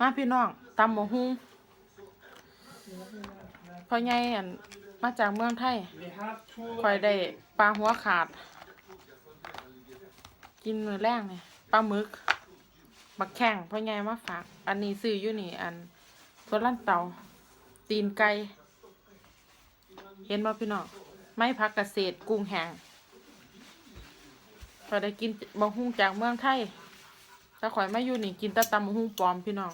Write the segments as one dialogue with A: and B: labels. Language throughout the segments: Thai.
A: มาพี่น้องตำหมูฮุงพ่อใหญ่อันมาจากเมืองไทยคอยได้ปลาหัวขาด กินมือแรงเนี่ยปลาหมึกบักแข้งพ่อใหญ่มาฝาก อันนี้ซื้ออยู่นี่ อันตัวลั่นเตาตีนไก่เห็นบ่พี่น้องไม้พักเกษตรกุ้งแห้งคอยได้กินบะฮุงจากเมืองไทย ถ้าข่อยมาอยู่นี่กินแต่ตำบะฮุงปลอมพี่น้อง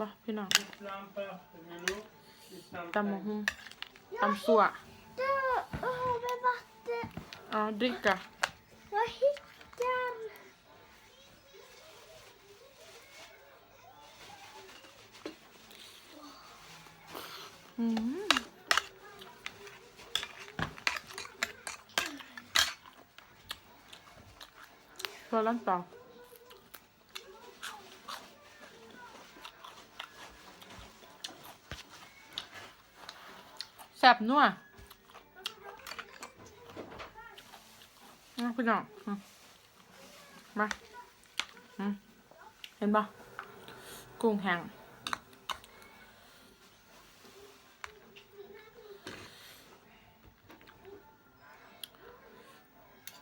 A: บ่พี่น้อง
B: lampa, menu, it's
A: ตำบะ
B: lampa.
A: ฮุงตำสัว
C: Då har vi vatten.
A: เอาดริกกะ
C: Jag hittar.
A: อืมตัวลั่นเตาแซ่บนัวเอาพี่น้องมาเห็นปะกุ้งแห้ง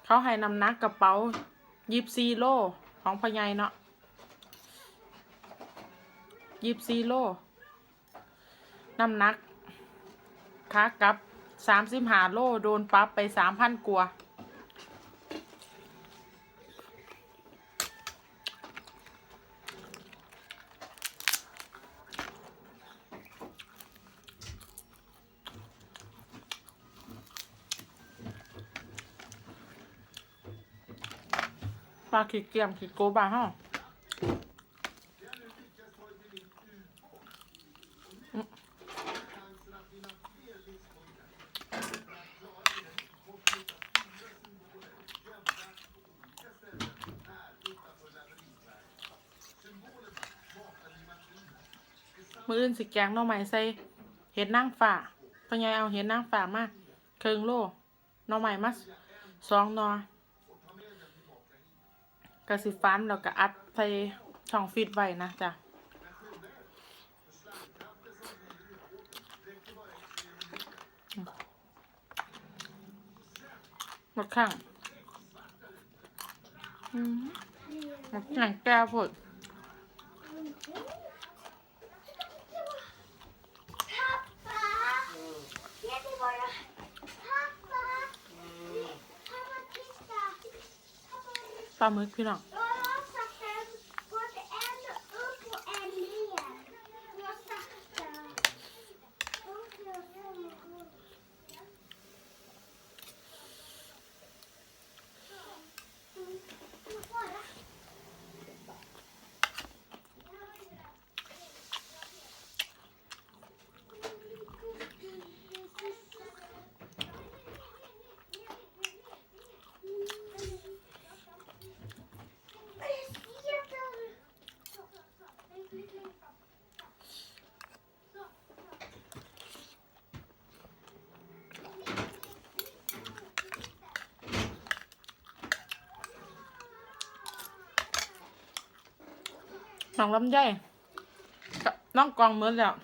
A: เขาให้นำหนักกระเป๋ายิบซีโลของพญายเนาะยิบซีโลน้ำหนักค้ากับสามสิบหาโลโดนปรั๊บไปสามพันกว่า ปลาขีดเกียมขีดโกบาฮะมืออื่นสิแกงน่อไม้ใส่เห็ดนางฝ่าพญาเอาเห็ดนางฝ่ามาเคิงโลหน่อไม้มาสองนอ กระสิฟันแล้วก็อัดใส่ช่องฟีดไว้นะจ้ะหมดข้างหมดข้างแก้วพด ปลาหมึกพี่น้อง น้องลำไยกับน้องกองเหมือนแล้ว